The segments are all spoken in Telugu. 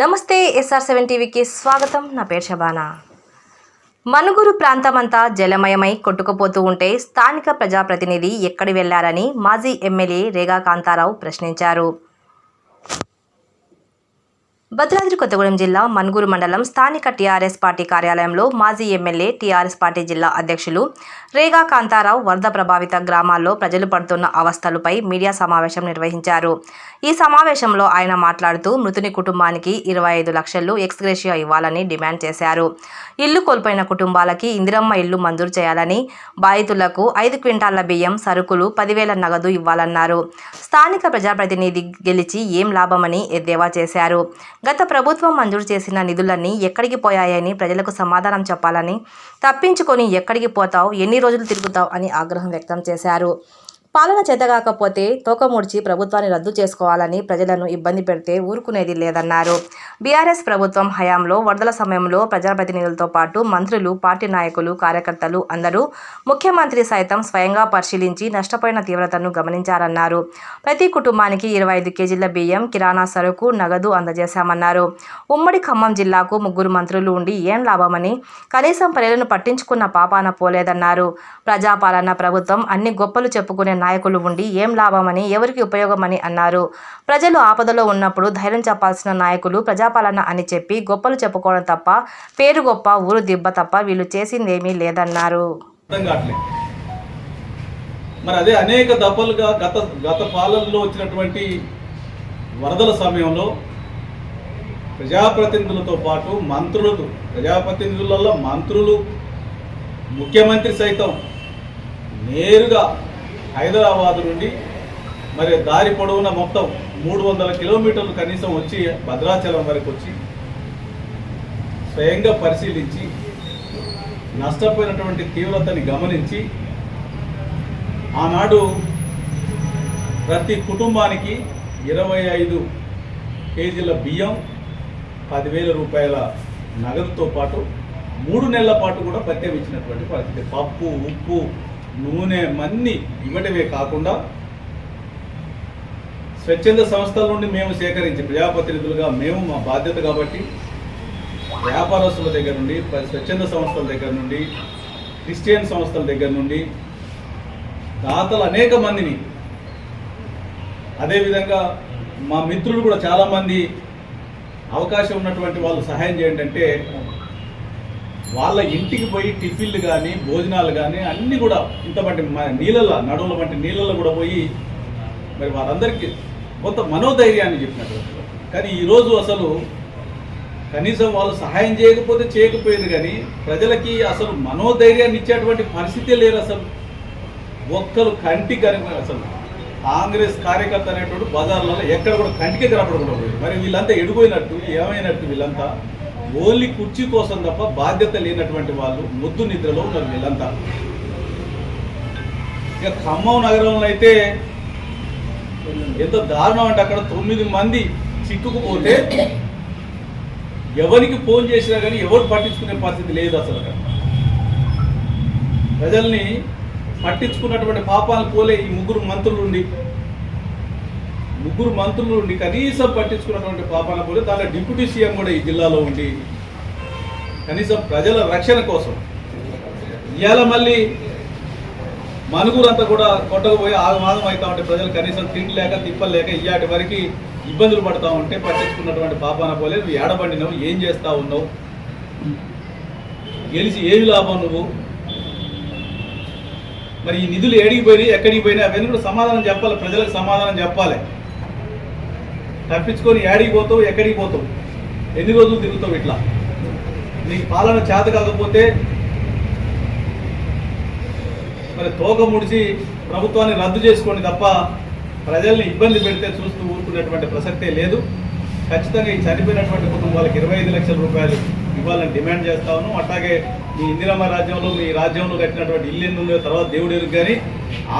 నమస్తే ఎస్ఆర్ సెవెన్ టీవీకి స్వాగతం. నా పేరు శబానా. మనుగురు ప్రాంతమంతా జలమయమై కొట్టుకుపోతూ ఉంటే స్థానిక ప్రజాప్రతినిధి ఎక్కడి వెళ్ళారని మాజీ ఎమ్మెల్యే రేగా కాంతారావు ప్రశ్నించారు. భద్రాద్రి కొత్తగూడెం జిల్లా మన్గూరు మండలం స్థానిక టీఆర్ఎస్ పార్టీ కార్యాలయంలో మాజీ ఎమ్మెల్యే టీఆర్ఎస్ పార్టీ జిల్లా అధ్యక్షులు రేగా కాంతారావు వరద ప్రభావిత గ్రామాల్లో ప్రజలు పడుతున్న అవస్థలపై మీడియా సమావేశం నిర్వహించారు. ఈ సమావేశంలో ఆయన మాట్లాడుతూ మృతుని కుటుంబానికి ఇరవై ఐదు లక్షలు ఎక్స్గ్రేషియా ఇవ్వాలని డిమాండ్ చేశారు. ఇల్లు కోల్పోయిన కుటుంబాలకి ఇందిరమ్మ ఇల్లు మంజూరు చేయాలని బాధితులకు ఐదు క్వింటాళ్ళ బియ్యం సరుకులు పదివేల నగదు ఇవ్వాలన్నారు. స్థానిక ప్రజాప్రతినిధి గెలిచి ఏం లాభమని ఎద్దేవా చేశారు. గత ప్రభుత్వం మంజూరు చేసిన నిధులన్నీ ఎక్కడికి పోయాయని ప్రజలకు సమాధానం చెప్పాలని తప్పించుకొని ఎక్కడికి పోతావు ఎన్ని రోజులు తిరుగుతావు అని ఆగ్రహం వ్యక్తం చేశారు. పాలన చేతగాకపోతే తోకముడిచి ప్రభుత్వాన్ని రద్దు చేసుకోవాలని ప్రజలను ఇబ్బంది పెడితే ఊరుకునేది లేదన్నారు. బీఆర్ఎస్ ప్రభుత్వం హయాంలో వరదల సమయంలో ప్రజాప్రతినిధులతో పాటు మంత్రులు పార్టీ నాయకులు కార్యకర్తలు అందరూ ముఖ్యమంత్రి సైతం స్వయంగా పరిశీలించి నష్టపోయిన తీవ్రతను గమనించారన్నారు. ప్రతి కుటుంబానికి ఇరవై ఐదు కేజీల బియ్యం కిరాణా సరుకు నగదు అందజేశామన్నారు. ఉమ్మడి ఖమ్మం జిల్లాకు ముగ్గురు మంత్రులు ఉండి ఏం లాభమని కనీసం ప్రజలను పట్టించుకున్న పాపాన పోలేదన్నారు. ప్రజాపాలన ప్రభుత్వం అన్ని గొప్పలు చెప్పుకునే నాయకులు ఉండి ఏం లాభమని ఎవరికి ఉపయోగమని అన్నారు. ప్రజలు ఆపదలో ఉన్నప్పుడు ధైర్యం చెప్పాల్సిన నాయకులు ప్రజాపాలన అని చెప్పి గొప్పలు చెప్పుకోవడం తప్ప పేరు గొప్ప ఊరు దిబ్బ తప్ప వీళ్ళు చేసిందేమీ లేదన్నారు. మరి అదే అనేక దఫలుగా గత గత పాలనలో వచ్చినటువంటి వరదల సమయంలో ప్రజాప్రతినిధులతో పాటు మంత్రులకు ప్రజాప్రతినిధులలో మంత్రులు ముఖ్యమంత్రి సైతం నేరుగా హైదరాబాద్ నుండి మరి దారి పొడవున మొత్తం మూడు వందల కిలోమీటర్లు కనీసం వచ్చి భద్రాచలం వరకు వచ్చి స్వయంగా పరిశీలించి నష్టపోయినటువంటి తీవ్రతని గమనించి ఆనాడు ప్రతి కుటుంబానికి ఇరవై ఐదు కేజీల బియ్యం పదివేల రూపాయల నగదుతో పాటు మూడు నెలల పాటు కూడా ప్రత్యేకించినటువంటి పరిస్థితి. పప్పు ఉప్పు నూనె మన్ని ఇవ్వటమే కాకుండా స్వచ్ఛంద సంస్థల నుండి మేము సేకరించి ప్రజాప్రతినిధులుగా మేము మా బాధ్యత కాబట్టి వ్యాపారస్తుల దగ్గర నుండి స్వచ్ఛంద సంస్థల దగ్గర నుండి క్రిస్టియన్ సంస్థల దగ్గర నుండి దాతలు అనేక మందిని. అదేవిధంగా మా మిత్రులు కూడా చాలామంది అవకాశం ఉన్నటువంటి వాళ్ళు సహాయం చేయండి అంటే వాళ్ళ ఇంటికి పోయి టిఫిన్లు కానీ భోజనాలు కానీ అన్నీ కూడా ఇంతమంటి నీళ్ళలో నడువుల వంటి నీళ్ళల్లో కూడా పోయి మరి వారందరికీ కొంత మనోధైర్యాన్ని చెప్పినటువంటి కానీ ఈరోజు అసలు కనీసం వాళ్ళు సహాయం చేయకపోతే చేయకపోయింది కానీ ప్రజలకి అసలు మనోధైర్యాన్ని ఇచ్చేటువంటి పరిస్థితే లేరు అసలు. ఒక్కరు కంటి కనుక అసలు కాంగ్రెస్ కార్యకర్త అనేటువంటి బజార్లలో ఎక్కడ కూడా కంటికి కనపడకుండా మరి వీళ్ళంతా ఎడిపోయినట్టు ఏమైనట్టు వీళ్ళంతా? ఓన్లీ కుర్చీ కోసం తప్ప బాధ్యత లేనటువంటి వాళ్ళు ముద్దు నిద్రలో ఉన్నారు వీళ్ళంతా. ఇక ఖమ్మం నగరంలో అయితే ఎంతో దారుణం అంటే అక్కడ తొమ్మిది మంది చిక్కుకుపోతే ఎవరికి ఫోన్ చేసినా కానీ ఎవరు పట్టించుకునే పరిస్థితి లేదు అసలు అక్కడ. ప్రజల్ని పట్టించుకున్నటువంటి పాపాలు పోలే ఈ ముగ్గురు మంత్రులు ఉండి ముగ్గురు మంత్రులు ఉండి కనీసం పట్టించుకున్నటువంటి పాపన పోలే దాంట్లో డిప్యూటీ సీఎం కూడా ఈ జిల్లాలో ఉండి కనీసం ప్రజల రక్షణ కోసం. ఇవాళ మళ్ళీ మనుగురంతా కూడా కొట్టకపోయి ఆగమాగం అవుతా ఉంటే ప్రజలు కనీసం తిండి లేక తిప్పలేక ఇయాటి వరకు ఇబ్బందులు పడతా ఉంటే పట్టించుకున్నటువంటి పాపాన పోలే. నువ్వు ఏడబడినావు ఏం చేస్తా ఉన్నావు? గెలిచి ఏమి లాభం నువ్వు? మరి ఈ నిధులు ఏడికి పోయినాయి ఎక్కడికి పోయినాయి? అవన్నీ కూడా సమాధానం చెప్పాలి ప్రజలకు సమాధానం చెప్పాలి. తప్పించుకొని ఏడికి పోతావు ఎక్కడికి పోతావు? ఎన్ని రోజులు తిరుగుతావు ఇట్లా? నీకు పాలన చేత కాకపోతే మరి తోక ముడిచి ప్రభుత్వాన్ని రద్దు చేసుకోండి తప్ప ప్రజల్ని ఇబ్బంది పెడితే చూస్తూ ఊరుకునేటువంటి ప్రసక్తే లేదు. ఖచ్చితంగా ఈ చనిపోయినటువంటి కుటుంబాలకు ఇరవై ఐదు లక్షల రూపాయలు ఇవ్వాలని డిమాండ్ చేస్తా ఉన్నాం. అట్లాగే మీ ఇందిరమ్మ రాజ్యంలో మీ రాజ్యంలో కట్టినటువంటి ఇల్లు ఎన్ని తర్వాత దేవుడు ఎరుగు కానీ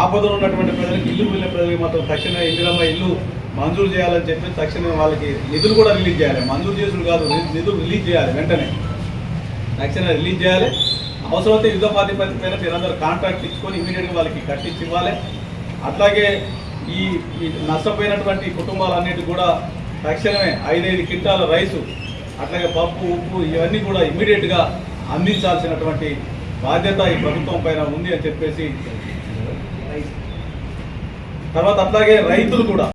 ఆపదలో ఉన్నటువంటి ప్రజలకు ఇల్లు వెళ్ళిన ప్రజలకు మాత్రం తక్షణ ఇందిరమ్మ ఇల్లు మంజూరు చేయాలని చెప్పి తక్షణమే వాళ్ళకి నిధులు కూడా రిలీజ్ చేయాలి. మంజూరు చేసుడు కాదు నిధులు రిలీజ్ చేయాలి వెంటనే. తక్షణమే రిలీజ్ చేయాలి. అవసరమైతే యుద్ధ ప్రాతిపదిక పైన మీరందరూ కాంట్రాక్ట్ ఇచ్చుకొని ఇమీడియట్గా వాళ్ళకి కట్టించి ఇవ్వాలి. అట్లాగే ఈ నష్టపోయినటువంటి కుటుంబాలన్నిటి కూడా తక్షణమే ఐదైదు క్వింటాల రైసు అట్లాగే పప్పు ఉప్పు ఇవన్నీ కూడా ఇమీడియట్గా అందించాల్సినటువంటి బాధ్యత ఈ ప్రభుత్వం పైన ఉంది అని చెప్పేసి. తర్వాత అట్లాగే రైతులు కూడా.